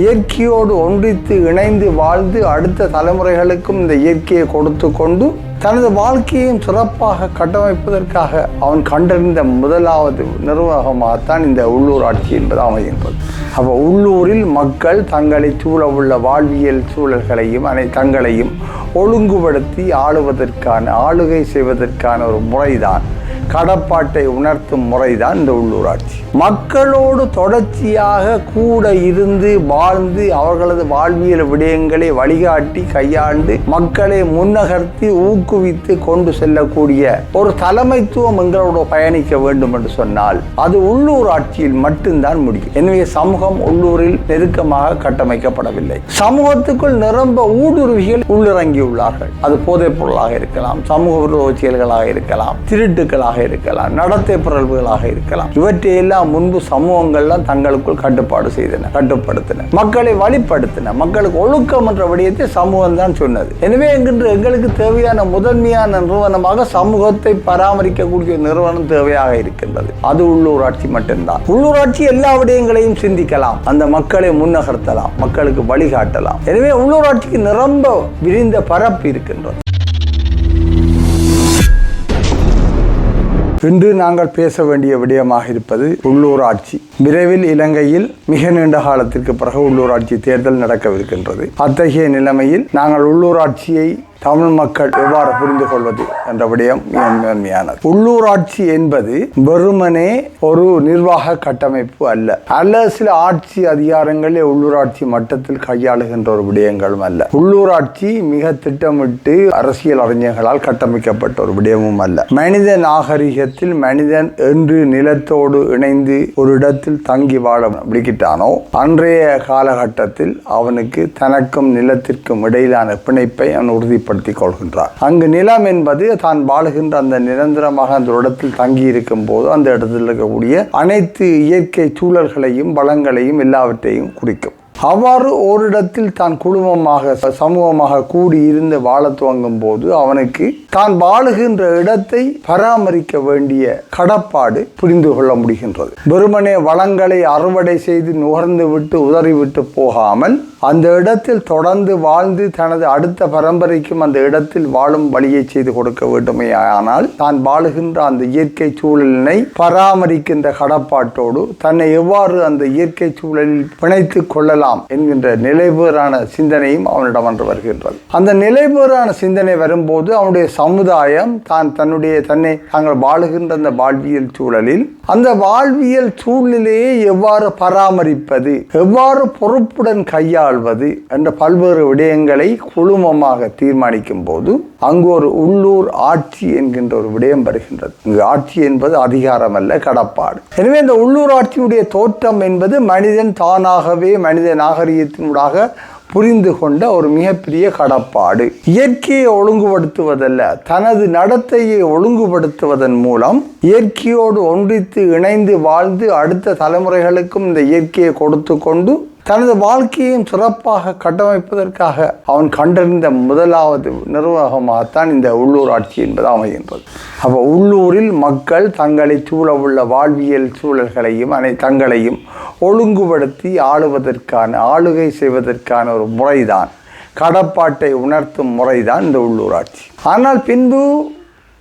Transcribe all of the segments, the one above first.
இயற்கையோடு ஒன்றித்து இணைந்து வாழ்ந்து அடுத்த தலைமுறைகளுக்கும் இந்த இயற்கையை கொடுத்து கொண்டு தனது வாழ்க்கையையும் சிறப்பாக கட்டமைப்பதற்காக அவன் கண்டறிந்த முதலாவது நிர்வாகமாகத்தான் இந்த உள்ளூராட்சி என்பது அமைகின்றது. அப்போ உள்ளூரில் மக்கள் தங்களை சூழ உள்ள வாழ்வியல் சூழல்களையும் அனை தங்களையும் ஒழுங்குபடுத்தி ஆளுவதற்கான ஆளுகை செய்வதற்கான ஒரு முறைதான் கடப்பாட்டை உணர்த்தும் முறைதான் இந்த உள்ளூராட்சி. மக்களோடு தொடர்ச்சியாக கூட இருந்து வாழ்ந்து அவர்களது வாழ்வியல் விடயங்களை வழிகாட்டி கையாண்டு மக்களை முன்னகர்த்தி ஊக்குவித்து கொண்டு செல்லக்கூடிய ஒரு தலைமைத்துவம் எங்களோட பயணிக்க வேண்டும் என்று சொன்னால் அது உள்ளூர் ஆட்சியில் மட்டும்தான் முடியும். எனவே சமூகம் உள்ளூரில் நெருக்கமாக கட்டமைக்கப்படவில்லை. சமூகத்துக்குள் நிரம்ப ஊடுருவிகள் உள்ளிறங்கியுள்ளார்கள். அது போதைப் பொருளாக இருக்கலாம் சமூக விரோத செயல்களாக இருக்கலாம் திருட்டுக்களாக இருக்கலாம் நடத்தை பிறழ்வுகளாக இருக்கலாம். இவற்றையெல்லாம் முன்பு சமூகங்கள்லாம் தங்களுக்குள் கட்டுப்பாடு செய்தன கட்டுப்படுத்தின மக்களை வழிப்படுத்தின மக்களுக்கு ஒழுக்கம் என்ற விடயத்தை சமூகம் தான் சொன்னது. எனவே என்கின்ற எங்களுக்கு தேவையான முதன்மையான நிறுவனமாக சமூகத்தை பராமரிக்கக்கூடிய நிறுவனம் தேவையாக இருக்கின்றது. அது உள்ளூராட்சி மட்டும்தான். உள்ளூராட்சி எல்லா விடயங்களையும் சிந்திக்கலாம். அந்த மக்களை முன்னகர்த்தலாம் மக்களுக்கு வழிகாட்டலாம். எனவே உள்ளூராட்சிக்கு நிரம்ப விரிந்த பரப்பு இருக்கின்றது. இன்று நாங்கள் பேச வேண்டிய விடயமாக இருப்பது உள்ளூராட்சி. விரைவில் இலங்கையில் மிக நீண்ட காலத்திற்கு பிறகு உள்ளூராட்சி தேர்தல் நடக்கவிருக்கின்றது. அத்தகைய நிலைமையில் நாங்கள் உள்ளூராட்சியை தமிழ் மக்கள் எவ்வாறு புரிந்து கொள்வது என்ற விடயம் மேன்மையானது உள்ளூராட்சி என்பது வெறுமனே ஒரு நிர்வாக கட்டமைப்பு அல்ல. அல்ல சில ஆட்சி அதிகாரங்களே உள்ளூராட்சி மட்டத்தில் கையாளுகின்ற ஒரு விடயங்களும் அல்ல. உள்ளூராட்சி மிக திட்டமிட்டு அரசியல் அறிஞர்களால் கட்டமைக்கப்பட்ட ஒரு விடயமும் அல்ல. மனித நாகரிகத்தில் மனிதன் என்று நிலத்தோடு இணைந்து ஒரு இடத்தில் தங்கி வாழ விடுக்கிட்டானோ அன்றைய காலகட்டத்தில் அவனுக்கு தனக்கும் நிலத்திற்கும் இடையிலான பிணைப்பை அவன் உறுதிப்படுத்தி கொள்கின்றான். அங்கு நிலம் என்பது தான் வாழுகின்ற அந்த நிரந்தரமாக அந்த இடத்தில் தங்கி இருக்கும் போது அந்த இடத்தில் இருக்கக்கூடிய அனைத்து இயற்கை சூழல்களையும் வளங்களையும் எல்லாவற்றையும் குறிக்கும். அவ்வாறு ஓரிடத்தில் தான் குடும்பமாக சமூகமாக கூடி இருந்து வாழ துவங்கும் போது அவனுக்கு தான் வாழுகின்ற இடத்தை பராமரிக்க வேண்டிய கடப்பாடு புரிந்து கொள்ள முடிகின்றது. வெறுமனே வளங்களை அறுவடை செய்து நுகர்ந்து விட்டு உதறிவிட்டு போகாமல் அந்த இடத்தில் தொடர்ந்து வாழ்ந்து தனது அடுத்த பரம்பரைக்கும் அந்த இடத்தில் வாழும் வழியை செய்து கொடுக்க வேண்டுமே ஆனால் தான் வாழுகின்ற அந்த இயற்கை சூழலினை பராமரிக்கின்ற கடப்பாட்டோடு தன்னை எவ்வாறு அந்த இயற்கை சூழலில் பிணைத்து கொள்ளலாம் என்கின்ற நிலைபேறான சிந்தனையும் அவனிடம் வந்து வருகின்றது. அந்த நிலைபேறான சிந்தனை வரும்போது அவனுடைய சமுதாயம் தான் தன்னுடைய தன்னை தாங்கள் வாழுகின்ற அந்த வாழ்வியல் சூழலில் அந்த வாழ்வியல் சூழ்நிலையை எவ்வாறு பராமரிப்பது எவ்வாறு பொறுப்புடன் கையாள்வது என்ற பல்வேறு விடயங்களை குழுமமாக தீர்மானிக்கும் போது அங்கு ஒரு உள்ளூர் ஆட்சி என்கின்ற ஒரு விடயம் வருகின்றது. இங்கு ஆட்சி என்பது அதிகாரம் அல்ல கடப்பாடு. எனவே இந்த உள்ளூர் ஆட்சியுடைய தோற்றம் என்பது மனிதன் தானாகவே மனித நாகரிகத்தினூடாக புரிந்து கொண்ட ஒரு மிகப்பெரிய கடப்பாடு. இயற்கையை ஒழுங்குபடுத்துவதல்ல தனது நடத்தையை ஒழுங்குபடுத்துவதன் மூலம் இயற்கையோடு ஒன்றித்து இணைந்து வாழ்ந்து அடுத்த தலைமுறைகளுக்கும் இந்த இயற்கையை கொடுத்து கொண்டு தனது வாழ்க்கையையும் சிறப்பாக கட்டமைப்பதற்காக அவன் கண்டறிந்த முதலாவது நிர்வாகமாகத்தான் இந்த உள்ளூராட்சி என்பது அமைகின்றது. அப்போ உள்ளூரில் மக்கள் தங்களை சூழ உள்ள வாழ்வியல் சூழல்களையும் அனை தங்களையும் ஒழுங்குபடுத்தி ஆளுவதற்கான ஆளுகை செய்வதற்கான ஒரு முறைதான். கடப்பாட்டை உணர்த்தும் முறைதான் இந்த உள்ளூராட்சி ஆனால் பின்பு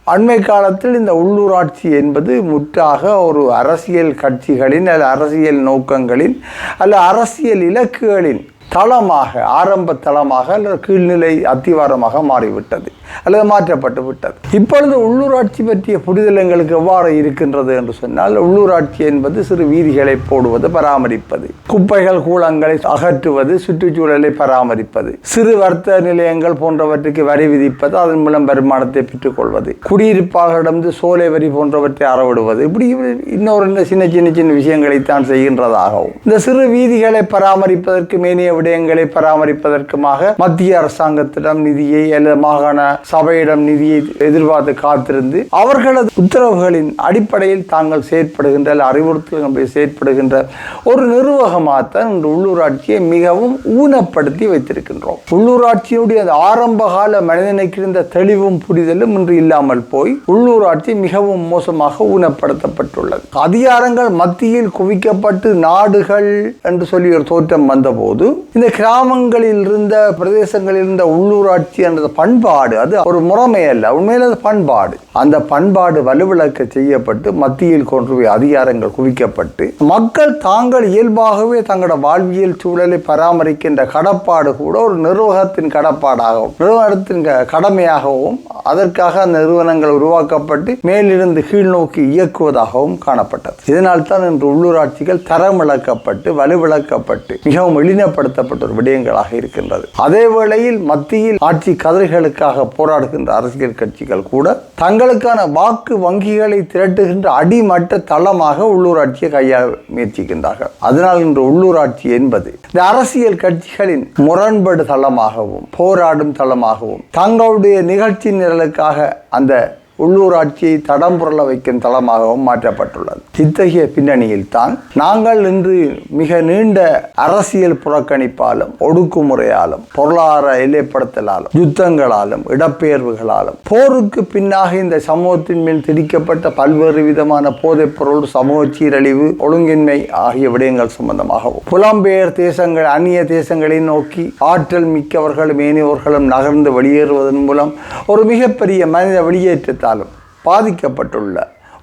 அண்மை காலத்தில் இந்த உள்ளூராட்சி என்பது முற்றாக ஒரு அரசியல் கட்சிகளின் அல்ல அரசியல் நோக்கங்களின் அல்ல அரசியல் இலக்குகளின் தளமாக ஆரம்ப தளமாக அல்லது கீழ்நிலை அத்திவாரமாக மாறிவிட்டது அல்லது மாற்றப்பட்டு விட்டது. இப்பொழுது உள்ளூராட்சி பற்றிய புரிதல் எங்களுக்கு எவ்வாறு இருக்கின்றது என்று சொன்னால் உள்ளூராட்சி என்பது சிறு வீதிகளை போடுவது பராமரிப்பது. குப்பைகள் கூலங்களை அகற்றுவது சுற்றுச்சூழலை பராமரிப்பது. சிறு வர்த்தக நிலையங்கள் போன்றவற்றுக்கு வரி விதிப்பது அதன் மூலம் வருமானத்தை பெற்றுக்கொள்வது. குடியிருப்பாளரிடந்து சோலை வரி போன்றவற்றை அறவிடுவது. இப்படி இன்னொரு சின்ன சின்ன சின்ன விஷயங்களைத்தான் செய்கின்றதாகவும். இந்த சிறு வீதிகளை பராமரிப்பதற்கு மேனிய விடயங்களை பராமரிப்பதற்குமாக மத்திய அரசாங்கத்திடம் நிதியை அல்லது மாகாண சபையிடம் நிதியை எதிர்பார்த்து காத்திருந்து அவர்களது உத்தரவுகளின் அடிப்படையில் தாங்கள் செயற்படுகின்ற அறிவுறுத்தல்கள் செயற்படுகின்ற ஒரு நிர்வாகமாகத்தான் இந்த உள்ளூராட்சியை மிகவும் ஊனப்படுத்தி வைத்திருக்கின்றோம். உள்ளூராட்சியினுடைய அந்த ஆரம்பகால மனிதனுக்கு இருந்த தெளிவும் புரிதலும் இன்று இல்லாமல் போய் உள்ளூராட்சி மிகவும் மோசமாக ஊனப்படுத்தப்பட்டுள்ளது. அதிகாரங்கள் மத்தியில் குவிக்கப்பட்டு நாடுகள் என்று சொல்லி ஒரு தோற்றம் வந்தபோது இந்த கிராமங்களில் இருந்த பிரதேசங்களில் இருந்த உள்ளூராட்சி என்ற பண்பாடு அது ஒரு முறைமை அல்ல உண்மையில் அது பண்பாடு. அந்த பண்பாடு வலுவிளக்க செய்யப்பட்டு மத்தியில் கொண்டு போய் அதிகாரங்கள் குவிக்கப்பட்டு மக்கள் தாங்கள் இயல்பாகவே தங்களோட வாழ்வியல் சூழலை பராமரிக்கின்ற கடப்பாடு கூட ஒரு நிர்வாகத்தின் கடப்பாடாகவும் நிறுவனத்தின் க- கடமையாகவும் அதற்காக அந்த நிறுவனங்கள் உருவாக்கப்பட்டு மேலிருந்து கீழ் நோக்கி இயக்குவதாகவும் காணப்பட்டது. இதனால் தான் இன்று உள்ளூராட்சிகள் தரமிழக்கப்பட்டு வலுவிழக்கப்பட்டு மிகவும் சம்பந்தப்பட்ட ஒரு விடயங்களாக இருக்கின்றது. அதே வேளையில் மத்தியில் ஆட்சி கதிர்களுக்காக போராடுகின்ற அரசியல் கட்சிகள் கூட தங்களுக்கான வாக்கு வங்கிகளை திரட்டுகின்ற அடிமட்ட தளமாக உள்ளூராட்சியை கையாள முயற்சிக்கின்றார்கள். அதனால் இன்று உள்ளூராட்சி என்பது இந்த அரசியல் கட்சிகளின் முரண்படு தளமாகவும் போராடும் தளமாகவும் தங்களுடைய நிகழ்ச்சி நிரலுக்காக அந்த உள்ளூராட்சியை தடம் புரள வைக்கும் தளமாகவும் மாற்றப்பட்டுள்ளது. இத்தகைய பின்னணியில் தான் நாங்கள் இன்று மிக நீண்ட அரசியல் புறக்கணிப்பாலும் ஒடுக்குமுறையாலும் பொருளாதார எல்லைப்படுத்தலாலும் யுத்தங்களாலும் இடப்பெயர்வுகளாலும் போருக்கு பின்னாக இந்த சமூகத்தின் மேல் திரிக்கப்பட்ட பல்வேறு விதமான போதைப் பொருள் சமூக சீரழிவு ஒழுங்கின்மை ஆகிய விடயங்கள் சம்பந்தமாகவும் புலம்பெயர் தேசங்கள் அந்நிய தேசங்களை நோக்கி ஆற்றல் மிக்கவர்களும் ஏனையவர்களும் நகர்ந்து வெளியேறுவதன் மூலம் ஒரு மிகப்பெரிய மனித வெளியேற்றத்தாலும் பாதிக்கப்பட்டுள்ள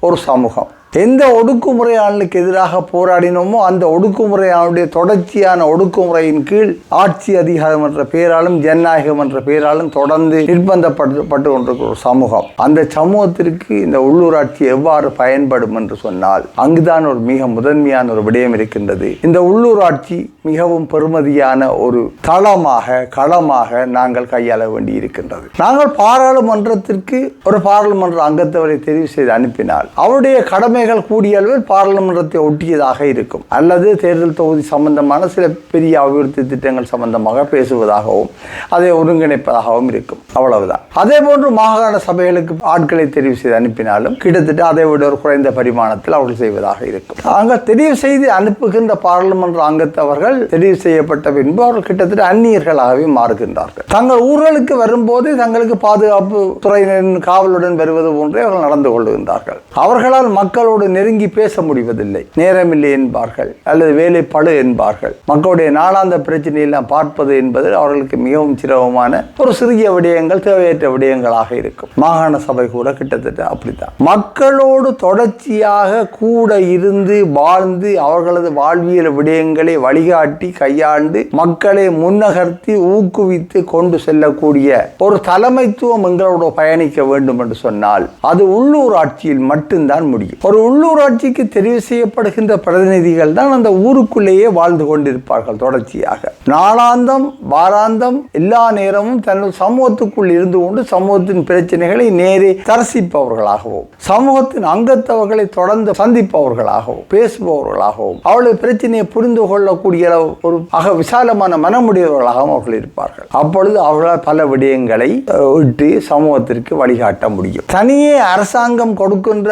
ஒரு சமூகம். எந்த ஒடுக்குமுறையாளனுக்கு எதிராக போராடினோமோ அந்த ஒடுக்குமுறையாளுடைய தொடர்ச்சியான ஒடுக்குமுறையின் கீழ் ஆட்சி அதிகாரம் என்ற பெயராலும் ஜனநாயகம் என்ற பெயராலும் தொடர்ந்து நிர்பந்தப்பட்டு கொண்டிருக்கிற ஒரு சமூகம். அந்த சமூகத்திற்கு இந்த உள்ளூராட்சி எவ்வாறு பயன்படும் என்று சொன்னால் அங்குதான் ஒரு மிக முதன்மையான ஒரு விடயம் இருக்கின்றது. இந்த உள்ளூராட்சி மிகவும் பெருமதியான ஒரு தளமாக களமாக நாங்கள் கையாள வேண்டி இருக்கின்றது நாங்கள் பாராளுமன்றத்திற்கு ஒரு பாராளுமன்ற அங்கத்தவரை தெரிவு செய்து அனுப்பினால் அவருடைய கடமை கடமைகள் கூடிய அளவில் பாராளுமன்றத்தை ஒட்டியதாக இருக்கும். அல்லது தேர்தல் தொகுதி சம்பந்தமான சில பெரிய அபிவிருத்தி திட்டங்கள் சம்பந்தமாக பேசுவதாகவும் அதை ஒருங்கிணைப்பதாகவும் இருக்கும். அவ்வளவுதான். அதே போன்று மாகாண சபைகளுக்கு ஆட்களை தெரிவு செய்து அனுப்பினாலும் கிட்டத்தட்ட அதை விட ஒரு குறைந்த பரிமாணத்தில் அவர்கள் செய்வதாக இருக்கும். அங்கே தெரிவு செய்து அனுப்புகின்ற பாராளுமன்ற அங்கத்தவர்கள் தெரிவு செய்யப்பட்ட பின்பு அவர்கள் கிட்டத்தட்ட அந்நியர்களாகவே மாறுகின்றார்கள். தங்கள் ஊர்களுக்கு வரும்போது தங்களுக்கு பாதுகாப்பு துறையினரின் காவலுடன் வருவது போன்றே அவர்கள் நடந்து கொள்கின்றார்கள். அவர்களால் மக்கள் மக்களோடு நெருங்கி பேச முடிவதில்லை. நேரமில்லை என்பார்கள். அல்லது வேலை பழு என்பார்கள். மக்களுடைய நாளாந்த பிரச்சனையெல்லாம் பார்ப்பது என்பது அவர்களுக்கு மிகவும் சிரமமான ஒரு சிறிய விடயங்கள் தேவையற்ற விடயங்களாக இருக்கும். மாகாண சபை கூட கிட்டத்தட்ட அப்படித்தான். மக்களோடு தொடர்ச்சியாக கூட இருந்து வாழ்ந்து அவர்களது வாழ்வியல் விடயங்களை வழிகாட்டி கையாண்டு மக்களை முன்னகர்த்தி ஊக்குவித்து கொண்டு செல்லக்கூடிய ஒரு தலைமைத்துவம் எங்களோட பயணிக்க வேண்டும் என்று சொன்னால் அது உள்ளூர் ஆட்சியில் மட்டும்தான் முடியும். ஒரு உள்ளூராட்சிக்கு தெரிவு செய்யப்படுகின்ற பிரதிநிதிகள் தான் அந்த ஊருக்குள்ளேயே வாழ்ந்து கொண்டிருப்பார்கள் தொடர்ச்சியாக. நாளாந்தம் வாராந்தம் எல்லா நேரமும் தன் சமூகத்துக்குள் இருந்து கொண்டு சமூகத்தின் பிரச்சனைகளை நேரே தரிசிப்பவர்களாகவும் சமூகத்தின் அங்கத்தவர்களை தொடர்ந்து சந்திப்பவர்களாகவும் பேசுபவர்களாகவும் அவளுடைய பிரச்சனையை புரிந்து கொள்ளக்கூடிய ஒரு அக விசாலமான மனமுடையவர்களாகவும் அவர்கள் இருப்பார்கள். அப்பொழுது அவர்களால் பல விடயங்களை விட்டு சமூகத்திற்கு வழிகாட்ட முடியும். தனியே அரசாங்கம் கொடுக்கின்ற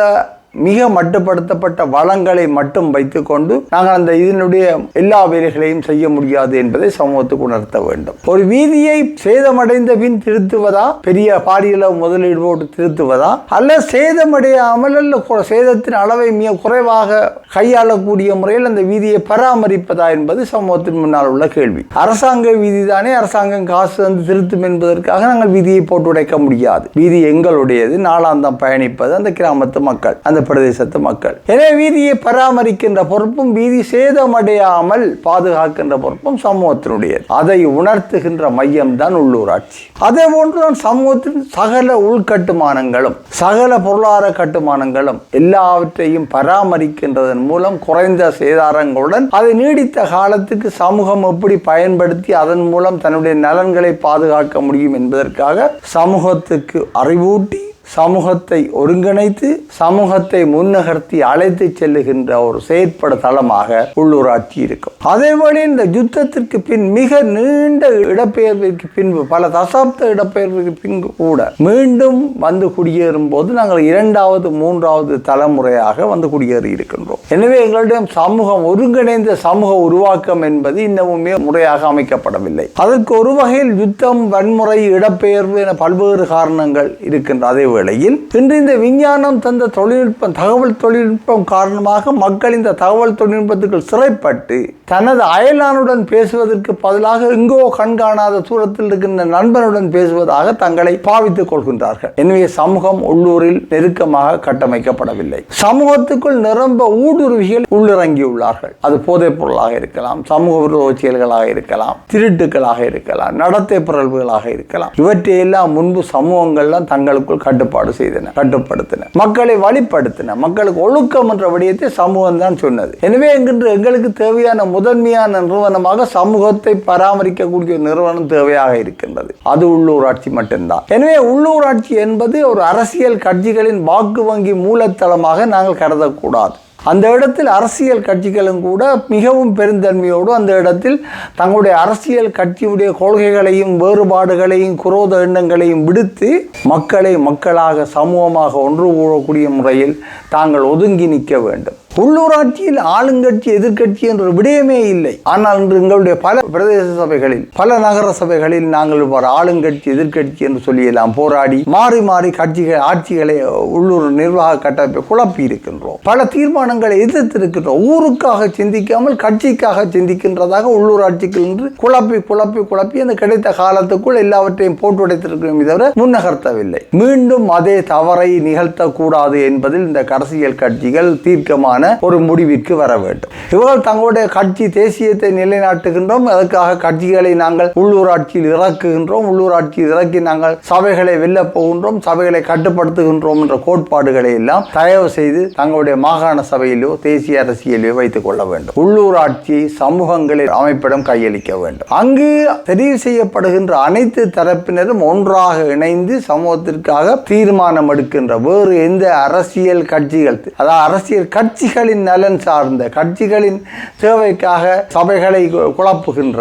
மிக மட்டுப்படுத்தப்பட்ட வளங்களை மட்டும் வைத்துக்கொண்டு நாங்கள் அந்த இதனுடைய எல்லா வேலைகளையும் செய்ய முடியாது என்பதை சமூகத்துக்கு உணர்த்த வேண்டும். ஒரு வீதியை சேதமடைந்த பின் திருத்துவதா? பெரிய பாடியில் முதலீடு போட்டு திருத்துவதா? அல்ல சேதமடையாமல் அல்ல சேதத்தின் அளவை மிக குறைவாக கையாளக்கூடிய முறையில் அந்த வீதியை பராமரிப்பதா என்பது சமூகத்தின் முன்னால் உள்ள கேள்வி. அரசாங்க வீதி தானே அரசாங்கம் காசு வந்து திருத்தும் என்பதற்காக நாங்கள் வீதியை போட்டு உடைக்க முடியாது. வீதி எங்களுடையது. நாளாந்தம் பயணிப்பது அந்த கிராமத்து மக்கள். அந்த பிரதேசத்து மக்கள். எனவே வீதியை பராமரிக்கின்ற பொறுப்பும் வீதி சேதமடையாமல் பாதுகாக்கின்ற பொறுப்பும் சமூகத்தினுடையது. அதை உணர்த்துகின்ற மையம் தான் உள்ளூராட்சி. அதே போன்று சமூகத்தின் சகல உள்கட்டுமானங்களும் சகல பொருளாதார கட்டுமானங்களும் எல்லாவற்றையும் பராமரிக்கின்றதன் மூலம் குறைந்த சேதாரங்களுடன் அதை நீடித்த காலத்துக்கு சமூகம் எப்படி பயன்படுத்தி அதன் மூலம் தன்னுடைய நலன்களை பாதுகாக்க முடியும் என்பதற்காக சமூகத்துக்கு அறிவூட்டி சமூகத்தை ஒருங்கிணைத்து சமூகத்தை முன்னகர்த்தி அழைத்து செல்லுகின்ற ஒரு செயற்பட தளமாக உள்ளூராட்சி இருக்கும். அதேபோல இந்த யுத்தத்திற்கு பின் மிக நீண்ட இடப்பெயர்விற்கு பின்பு பல தசாப்த இடப்பெயர்வுக்கு பின்பு கூட மீண்டும் வந்து குடியேறும் போது நாங்கள் இரண்டாவது மூன்றாவது தலைமுறையாக வந்து குடியேறி இருக்கின்றோம். எனவே எங்களிடம் சமூகம் ஒருங்கிணைந்த சமூக உருவாக்கம் என்பது இன்னமுமே முறையாக அமைக்கப்படவில்லை. அதற்கு ஒரு வகையில் யுத்தம் வன்முறை இடப்பெயர்வு என பல்வேறு காரணங்கள் இருக்கின்ற அதே வேளையில் இன்று இந்த விஞ்ஞானம் தந்த தொழில்நுட்பம் தகவல் தொழில்நுட்பம் காரணமாக மக்கள் இந்த தகவல் தொழில்நுட்பத்துக்குள் சிறைப்பட்டு தனது அயலானுடன் பேசுவதற்கு பதிலாக எங்கோ கண்காணாத தூரத்தில் இருக்கின்ற நண்பனுடன் பேசுவதாக தங்களை பாவித்துக் கொள்கின்றார்கள். எனவே சமூகம் உள்ளூரில் நெருக்கமாக கட்டமைக்கப்படவில்லை. சமூகத்துக்குள் நிரம்ப ஊடுருவிகள் உள்ளிறங்கியுள்ளார்கள். அது போதைப் பொருளாக இருக்கலாம் சமூக விரோத செயல்களாக இருக்கலாம் திருட்டுக்களாக இருக்கலாம் நடத்தை பிறழ்வுகளாக இருக்கலாம். இவற்றையெல்லாம் முன்பு சமூகங்கள்லாம் தங்களுக்குள் கட்டுப்பாடு செய்தன கட்டுப்படுத்தின மக்களை வழிப்படுத்தின மக்களுக்கு ஒழுக்கம் என்ற விடயத்தை சமூகம் தான் சொன்னது. எனவே என்கின்ற எங்களுக்கு தேவையான முதன்மையான நிறுவனமாக சமூகத்தை பராமரிக்கக்கூடிய நிறுவனம் தேவையாக இருக்கின்றது. அது உள்ளூராட்சி மட்டும்தான். எனவே உள்ளூராட்சி என்பது ஒரு அரசியல் கட்சிகளின் வாக்கு வங்கி மூலத்தளமாக நாங்கள் கருதக்கூடாது. அந்த இடத்தில் அரசியல் கட்சிகளும் கூட மிகவும் பெருந்தன்மையோடு அந்த இடத்தில் தங்களுடைய அரசியல் கட்சியுடைய கொள்கைகளையும் வேறுபாடுகளையும் குரோத எண்ணங்களையும் விடுத்து மக்களை மக்களாக சமூகமாக ஒன்று கூடக்கூடிய முறையில் தாங்கள் ஒதுங்கி நிற்க வேண்டும். உள்ளூராட்சியில் ஆளுங்கட்சி எதிர்க்கட்சி என்ற ஒரு விடயமே இல்லை. ஆனால் இன்று எங்களுடைய பல பிரதேச சபைகளில் பல நகர சபைகளில் நாங்கள் ஒரு ஆளுங்கட்சி எதிர்க்கட்சி என்று சொல்லியெல்லாம் போராடி மாறி மாறி கட்சிகள் ஆட்சிகளை உள்ளூர் நிர்வாக கட்டமைப்பை குழப்பி இருக்கின்றோம். பல தீர்மானங்களை எதிர்த்திருக்கின்றோம். ஊருக்காக சிந்திக்காமல் கட்சிக்காக சிந்திக்கின்றதாக உள்ளூராட்சிகள் என்று குழப்பி குழப்பி குழப்பி அந்த கிடைத்த காலத்துக்குள் எல்லாவற்றையும் போட்டு உடைத்திருக்கிறோம் தவிர முன்னகர்த்தவில்லை. மீண்டும் அதே தவறை நிகழ்த்தக்கூடாது என்பதில் இந்த அரசியல் கட்சிகள் தீர்க்கமான தொடர்பான ஒரு முடிவிற்கு வர வேண்டும். இவர்கள் தங்களுடைய கட்சி தேசியத்தை நிலைநாட்டுகின்றோம். அதற்காக கட்சிகளை நாங்கள் உள்ளூராட்சியில் இறக்குகின்றோம்? உள்ளூராட்சியில் இறக்கி நாங்கள் சபைகளை வெல்ல போகின்றோம். சபைகளை கட்டுப்படுத்துகின்றோம் என்ற கோட்பாடுகளை எல்லாம் தயவு செய்து தங்களுடைய மாகாண சபையிலோ தேசிய அரசியலோ வைத்துக் கொள்ள வேண்டும். உள்ளூராட்சியை சமூகங்களில் அமைப்பிடம் கையளிக்க வேண்டும். அங்கு தெரிவு செய்யப்படுகின்ற அனைத்து தரப்பினரும் ஒன்றாக இணைந்து சமூகத்திற்காக தீர்மானம் எடுக்கின்ற வேறு எந்த அரசியல் கட்சிகள் அதாவது அரசியல் கட்சி கட்சிகளின் நலன் சார்ந்த கட்சிகளின் தேவைக்காக சபைகளை குழப்புகின்ற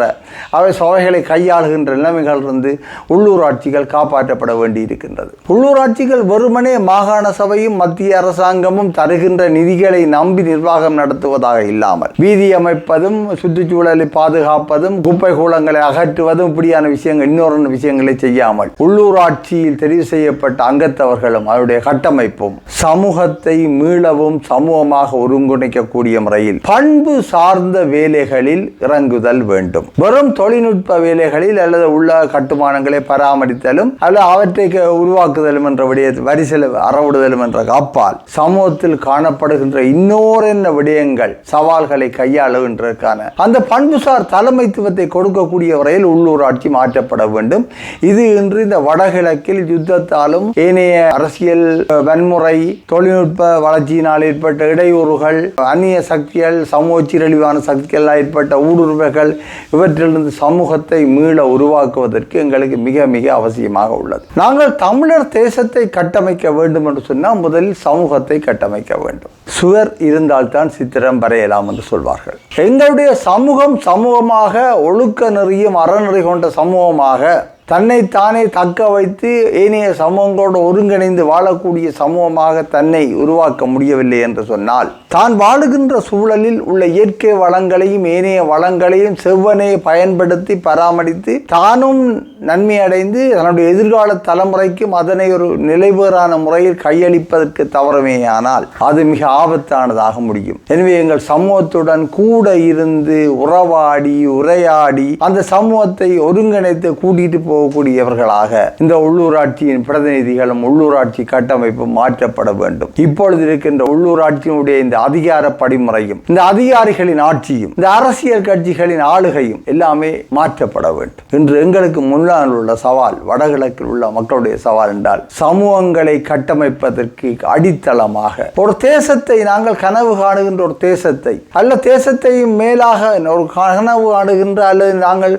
அவை சபைகளை கையாளுகின்ற நிலைமைகள் இருந்து உள்ளூராட்சிகள் காப்பாற்றப்பட வேண்டியிருக்கின்றது. உள்ளூராட்சிகள் வெறுமனே மாகாண சபையும் மத்திய அரசாங்கமும் தருகின்ற நிதிகளை நம்பி நிர்வாகம் நடத்துவதாக இல்லாமல் வீதி அமைப்பதும் சுற்றுச்சூழலை பாதுகாப்பதும் குப்பை கூலங்களை அகற்றுவதும் இப்படியான விஷயங்கள் இன்னொரு விஷயங்களை செய்யாமல் உள்ளூராட்சியில் தெரிவு செய்யப்பட்ட அங்கத்தவர்களும் அவருடைய கட்டமைப்பும் சமூகத்தை மீளவும் சமூகமாக ஒருங்கிணைக்கக்கூடிய முறையில் பண்பு சார்ந்த வேலைகளில் இறங்குதல் வேண்டும். வெறும் தொழில்நுட்ப வேலைகளில் அல்லது உள்ள கட்டுமானங்களை பராமரித்தலும் அல்லது அவற்றை உருவாக்குதலும் என்ற வரிசையில் அறவிடுதலும் என்ற அப்பால் சமூகத்தில் காணப்படுகின்ற இன்னோரென்ன விடயங்கள் சவால்களை கையாளுகின்றதற்கான அந்த பண்புசார் தலைமைத்துவத்தை கொடுக்கக்கூடிய வரையில் உள்ளூராட்சி மாற்றப்பட வேண்டும். இது இன்று இந்த வடகிழக்கில் யுத்தத்தாலும் ஏனைய அரசியல் வன்முறை தொழில்நுட்ப வளர்ச்சியினால் ஏற்பட்ட இடையூறு இடையூறுகள் அந்நிய சக்திகள் சமூக சீரழிவான சக்திகளால் ஏற்பட்ட ஊடுருவல்கள் இவற்றிலிருந்து சமூகத்தை மீள உருவாக்குவதற்கு எங்களுக்கு மிக மிக அவசியமாக உள்ளது. நாங்கள் தமிழர் தேசத்தை கட்டமைக்க வேண்டும் என்று சொன்னால் முதலில் சமூகத்தை கட்டமைக்க வேண்டும். சுவர் இருந்தால்தான் சித்திரம் வரையலாம் என்று சொல்வார்கள். எங்களுடைய சமூகம் சமூகமாக ஒழுக்க நெறியும் அறநெறி கொண்ட சமூகமாக தன்னை தானே தக்க வைத்து ஏனைய சமூகங்களோடு ஒருங்கிணைந்து வாழக்கூடிய சமூகமாக தன்னை உருவாக்க முடியவில்லை என்று சொன்னால் தான் வாழுகின்ற சூழலில் உள்ள இயற்கை வளங்களையும் ஏனைய வளங்களையும் செவ்வனே பயன்படுத்தி பராமரித்து தானும் நன்மை அடைந்து தன்னுடைய எதிர்கால தலைமுறைக்கும் அதனை ஒரு நிலைபேறான முறையில் கையளிப்பதற்கு தவறுமேயானால் அது மிக ஆபத்தானதாக முடியும். எனவே எங்கள் சமூகத்துடன் கூட இருந்து உறவாடி உரையாடி அந்த சமூகத்தை ஒருங்கிணைத்து கூட்டிட்டு போகக்கூடியவர்களாக இந்த உள்ளூராட்சியின் பிரதிநிதிகளும் உள்ளூராட்சி கட்டமைப்பு மாற்றப்பட வேண்டும். இப்பொழுது இருக்கின்ற உள்ளூராட்சியினுடைய இந்த அதிகார படிமுறையும் இந்த அதிகாரிகளின் ஆட்சியும் இந்த அரசியல் கட்சிகளின் ஆளுகையும் எல்லாமே மாற்றப்பட வேண்டும். இன்று எங்களுக்கு முன்னால் உள்ள சவால் வடகிழக்கில் உள்ள மக்களுடைய சவால் என்றால் சமூகங்களை கட்டமைப்பதற்கு அடித்தளமாக ஒரு தேசத்தை நாங்கள் கனவு காணுகின்ற ஒரு தேசத்தை அல்ல தேசத்தையும் மேலாக ஒரு கனவு காணுகின்ற அல்லது நாங்கள்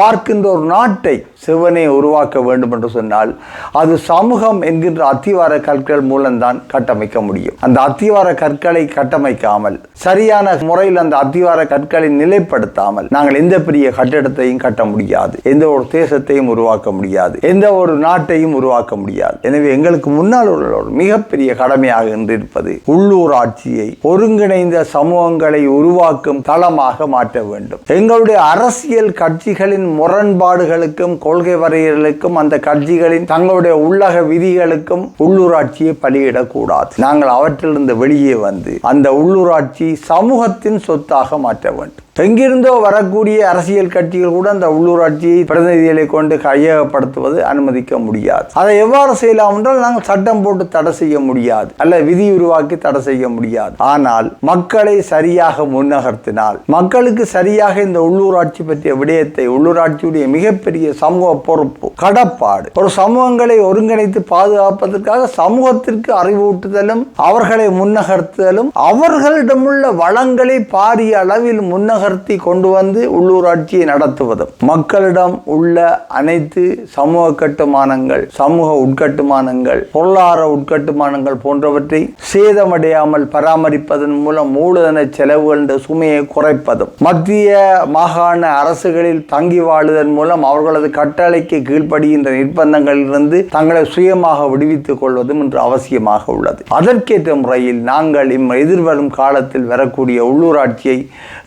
பார்க்கின்ற ஒரு நாட்டை சிவனை உருவாக்க வேண்டும் என்று சொன்னால் அது சமூகம் என்கின்ற அத்திவார கற்கள் மூலம்தான் கட்டமைக்க முடியும். அந்த அத்திவார கற்களை கட்டமைக்காமல் சரியான முறையில் அந்த அத்திவார கற்களை நிலைப்படுத்தாமல் நாங்கள் எந்த பெரிய கட்டிடத்தையும் கட்ட முடியாது. எந்த ஒரு தேசத்தையும் உருவாக்க முடியாது. எந்த ஒரு நாட்டையும் உருவாக்க முடியாது. எனவே எங்களுக்கு முன்னால் உள்ள ஒரு மிகப்பெரிய கடமையாக இருப்பது உள்ளூர் ஆட்சியை ஒருங்கிணைந்த சமூகங்களை உருவாக்கும் தளமாக மாற்ற வேண்டும். எங்களுடைய அரசியல் கட்சிகளின் முரண்பாடுகளுக்கும் கொள்கை வரையர்களுக்கும் அந்த கட்சிகளின் தங்களுடைய உள்ளக விதிகளுக்கும் உள்ளூராட்சியை பலியிடக்கூடாது. நாங்கள் அவற்றிலிருந்து வெளியே வந்து அந்த உள்ளூராட்சி சமூகத்தின் சொத்தாக மாற்ற வேண்டும். எங்கிருந்தோ வரக்கூடிய அரசியல் கட்சிகள் கூட அந்த உள்ளூராட்சியை பிரதிநிதிகளை கொண்டு கையகப்படுத்துவது அனுமதிக்க முடியாது. அதை எவ்வாறு செய்யலாம் என்றால் நாங்கள் சட்டம் போட்டு தடை செய்ய முடியாது. அல்ல விதி உருவாக்கி தடை செய்ய முடியாது. ஆனால் மக்களை சரியாக முன்னகர்த்தினால் மக்களுக்கு சரியாக இந்த உள்ளூராட்சி பற்றிய விடயத்தை உள்ளூராட்சியுடைய மிகப்பெரிய சமூக பொறுப்பு கடப்பாடு. ஒரு சமூகங்களை ஒருங்கிணைத்து பாதுகாப்பதற்காக சமூகத்திற்கு அறிவூட்டுதலும் அவர்களை முன்னகர்த்துதலும் அவர்களிடமுள்ள வளங்களை பாரிய அளவில் முன்னகர்த்தி கொண்டு வந்து உள்ளூராட்சியை நடத்துவதும். மக்களிடம் உள்ள அனைத்து சமூக கட்டுமானங்கள் சமூக உட்கட்டுமானங்கள் பொருளாதார உட்கட்டுமானங்கள் போன்றவற்றை சேதமடையாமல் பராமரிப்பதன் மூலம் மூலதன செலவுகள் என்ற சுமையை குறைப்பதும். மத்திய மாகாண அரசுகளில் தங்கி வாழுதன் மூலம் அவர்களது கட்டளைக்கு கீழ்ப்படுகின்ற நிர்பந்தங்களிலிருந்து தங்களை சுயமாக விடுவித்துக் கொள்வதும் இன்று அவசியமாக உள்ளது. அதற்கேற்ற முறையில் நாங்கள் இம் எதிர்வரும் காலத்தில் வரக்கூடிய உள்ளூராட்சியை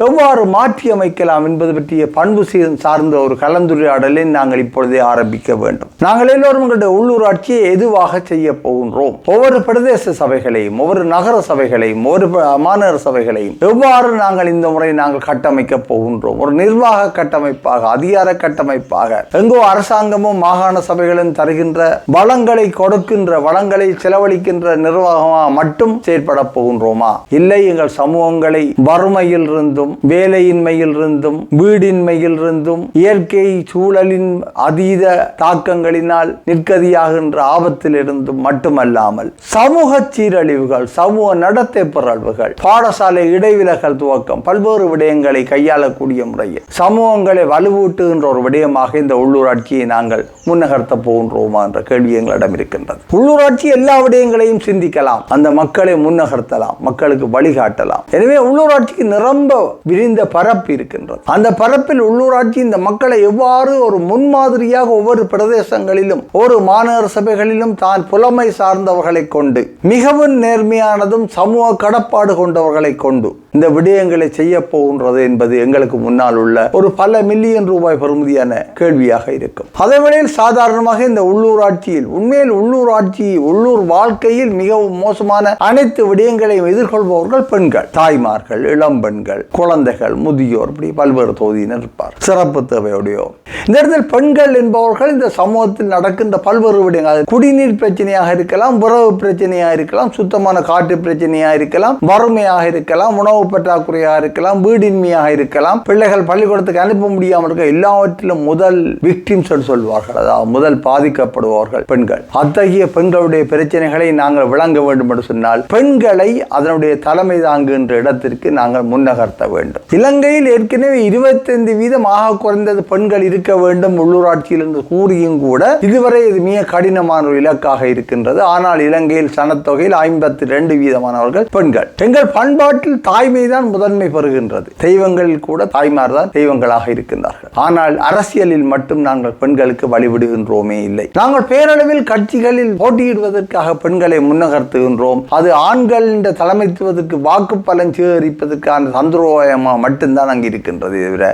எவ்வாறு மாற்றியமைக்கலாம் என்பது பற்றிய பண்பு சார்ந்த ஒரு கலந்துரையாடலை நாங்கள் இப்பொழுதே ஆரம்பிக்க வேண்டும். நாங்கள் எல்லோரும் எங்களுடைய உள்ளூராட்சியை எதுவாக செய்ய போகின்றோம்? ஒவ்வொரு பிரதேச சபைகளையும் ஒவ்வொரு நகர சபைகளையும் ஒவ்வொரு மாநகர சபைகளையும் எவ்வாறு நாங்கள் இந்த முறை நாங்கள் கட்டமைக்க போகின்றோம்? ஒரு நிர்வாக கட்டமைப்பாக அதிகார கட்டமைப்பாக எங்கோ அரசாங்கமும் மாகாண சபைகளும் தருகின்ற வளங்களை கொடுக்கின்ற வளங்களை செலவழிக்கின்ற நிர்வாகமாக மட்டும் செயற்பட போகின்றோமா? இல்லை எங்கள் சமூகங்களை வறுமையில் இருந்தும் வேலையின்மையில் இருந்தும் வீடின்மையில் இருந்தும் இயற்கை சூழலின் அதீத தாக்கங்களினால் நிற்கதியாகின்ற ஆபத்தில் இருந்தும் மட்டுமல்லாமல் சமூக சீரழிவுகள் சமூக நடத்தை பிறழ்வுகள் பாடசாலை இடைவிலகல் துவக்கம் பல்வேறு விடயங்களை கையாளக்கூடிய முறையில் சமூகங்களை வலுவூட்டுகின்ற ஒரு விடயமாக இந்த உள்ளூராட்சியை நாங்கள் முன்னகர்த்த போகின்றோமா என்ற கேள்வி எங்களிடம் இருக்கின்றது. உள்ளூராட்சி எல்லா விடயங்களையும் சிந்திக்கலாம். அந்த மக்களை முன்னகர்த்தலாம். மக்களுக்கு வழிகாட்டலாம். எனவே உள்ளூராட்சிக்கு நிரம்ப விரிந்த பரப்பு இருக்கின்றது. அந்த பரப்பில் உள்ளூராட்சி இந்த மக்களை எவ்வாறு ஒரு முன்மாதிரியாக ஒவ்வொரு பிரதேசங்களிலும் ஒரு மாநகர சபைகளிலும் தான் புலமை சார்ந்தவர்களை கொண்டு மிகவும் நேர்மையானதும் சமூக கடப்பாடு கொண்டவர்களை கொண்டு இந்த விடயங்களை செய்ய போகின்றது என்பது எங்களுக்கு முன்னால் உள்ள ஒரு பல மில்லியன் ரூபாய் பெறுமதியான கேள்வியாக இருக்கும். அதே வேளையில் சாதாரணமாக இந்த உள்ளூராட்சியில் உண்மையில் உள்ளூராட்சி உள்ளூர் வாழ்க்கையில் மிகவும் மோசமான அனைத்து விடயங்களையும் எதிர்கொள்பவர்கள் பெண்கள் தாய்மார்கள் இளம்பெண்கள் குழந்தைகள் முதியோர் இப்படி பல்வேறு தொகுதியினர் இருப்பார். சிறப்பு தேவையுடையோ. இந்த இடத்தில் பெண்கள் என்பவர்கள் இந்த சமூகத்தில் நடக்கின்ற பல்வேறு விடயங்கள். குடிநீர் பிரச்சனையாக இருக்கலாம் உறவு பிரச்சனையாக இருக்கலாம் சுத்தமான காட்டு பிரச்சனையாக இருக்கலாம் வறுமையாக இருக்கலாம் உணவு பற்றாக்குறையாக இருக்கலாம் வீடின்மையாக இருக்கலாம் பிள்ளைகள் பள்ளிக்கூடத்துக்கு அனுப்ப முடியாமல் இருக்க எல்லாவற்றிலும் முதல் விக்டிம்ஸ் சொல்வார்கள் அதாவது முதல் பாதிக்கப்படுபவர்கள் பெண்கள். அத்தகைய பெண்களுடைய பிரச்சனைகளை நாங்கள் விளங்க வேண்டும் என்று சொன்னால் பெண்களை அதனுடைய தலைமை தாங்குகின்ற இடத்திற்கு நாங்கள் முன்னகர்த்த வேண்டும். இலங்கையில் ஏற்கனவே இருபத்தைந்து வீதம் ஆக குறைந்தது பெண்கள் இருக்க வேண்டும் உள்ளூராட்சியில் என்று கூறியும் கூட இதுவரை இது மிக கடினமான ஒரு இலக்காக இருக்கின்றது. ஆனால் இலங்கையில் சனத்தொகையில் ஐம்பத்தி ரெண்டு வீதமானவர்கள் பெண்கள். எங்கள் பண்பாட்டில் தாய்மை தான் முதன்மை பெறுகின்றது. தெய்வங்களில் கூட தாய்மார் தான் தெய்வங்களாக இருக்கின்றார்கள். ஆனால் அரசியலில் மட்டும் நாங்கள் பெண்களுக்கு விடுகின்றோமே இல்லை. நாங்கள் பேரளவில் கட்சிகளில் போட்டியிடுவதற்காக பெண்களை முன்னகர்த்துகின்றோம். அது ஆண்கள் என்ற தலைமைத்துவதற்கு வாக்கு பலன் சேகரிப்பதற்கான தந்திரோயமாக மட்டும்தான் அங்கு இருக்கின்றது தவிர